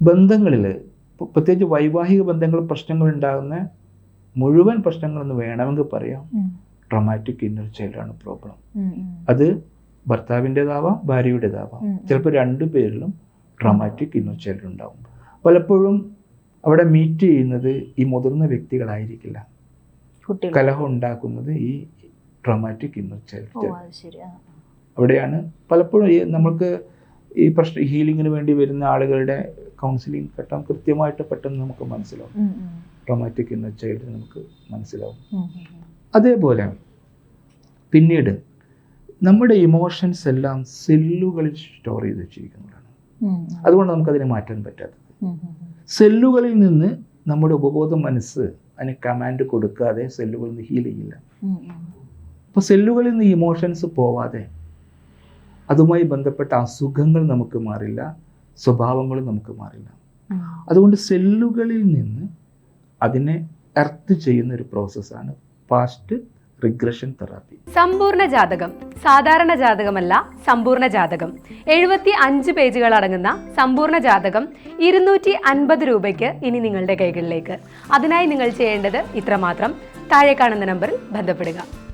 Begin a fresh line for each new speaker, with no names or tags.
ബന്ധങ്ങളിൽ പ്രത്യേകിച്ച് വൈവാഹിക ബന്ധങ്ങൾ പ്രശ്നങ്ങൾ ഉണ്ടാകുന്ന മുഴുവൻ പ്രശ്നങ്ങളെന്ന് വേണമെങ്കിൽ പറയാം. ട്രൊമാറ്റിക് ഇന്നർ ചൈൽഡാണ് പ്രോബ്ലം അത് ഭർത്താവിന്റെതാവാം ഭാര്യയുടേതാവാം. ചിലപ്പോൾ രണ്ടു പേരിലും ട്രൊമാറ്റിക് ഇന്നർ ചൈൽഡ് ഉണ്ടാവും. പലപ്പോഴും അവിടെ മീറ്റ് ചെയ്യുന്നത് ഈ മുതിർന്ന വ്യക്തികളായിരിക്കില്ല. കലഹം ഉണ്ടാക്കുന്നത് ഈ ട്രൊമാറ്റിക് ഇന്നർ ചൈൽഡ്. അവിടെയാണ് പലപ്പോഴും നമ്മൾക്ക് നമുക്ക് ഈ പ്രശ്ന ഹീലിങ്ങിന് വേണ്ടി വരുന്ന ആളുകളുടെ കൗൺസിലിംഗ് ഘട്ടം കൃത്യമായിട്ട് പെട്ടെന്ന് നമുക്ക് മനസ്സിലാവും. ട്രോമാറ്റിക് എന്ന ചൈൽഡ് നമുക്ക് മനസ്സിലാവും. അതേപോലെ പിന്നീട് നമ്മുടെ ഇമോഷൻസ് എല്ലാം സെല്ലുകളിൽ സ്റ്റോർ ചെയ്ത് വെച്ചിരിക്കുന്നതാണ്. അതുകൊണ്ട് നമുക്കതിനെ മാറ്റാൻ പറ്റാത്തത്. സെല്ലുകളിൽ നിന്ന് നമ്മുടെ ഉപബോധ മനസ്സ് അതിന് കമാൻഡ് കൊടുക്കാതെ സെല്ലുകളിൽ നിന്ന് ഹീൽ ചെയ്യില്ല. അപ്പോൾ സെല്ലുകളിൽ നിന്ന് ഇമോഷൻസ് പോവാതെ അതുമായി ബന്ധപ്പെട്ട അസുഖങ്ങൾ നമുക്ക് മാറില്ല സ്വഭാവങ്ങളും നമുക്ക് മാറില്ല. അതുകൊണ്ട് സെല്ലുകളിൽ നിന്ന് അതിനെ എർത്ത് ചെയ്യുന്ന ഒരു പ്രോസസ്സാണ് പാസ്റ്റ് റിഗ്രഷൻ തെറാപ്പി.
സമ്പൂർണ ജാതകം സാധാരണ ജാതകമല്ല സമ്പൂർണ ജാതകം. എഴുപത്തി അഞ്ച് പേജുകൾ അടങ്ങുന്ന സമ്പൂർണ ജാതകം ഇരുന്നൂറ്റി അൻപത് രൂപയ്ക്ക് ഇനി നിങ്ങളുടെ കൈകളിലേക്ക്. അതിനായി നിങ്ങൾ ചെയ്യേണ്ടത് ഇത്രമാത്രം. താഴെ കാണുന്ന നമ്പറിൽ ബന്ധപ്പെടുക.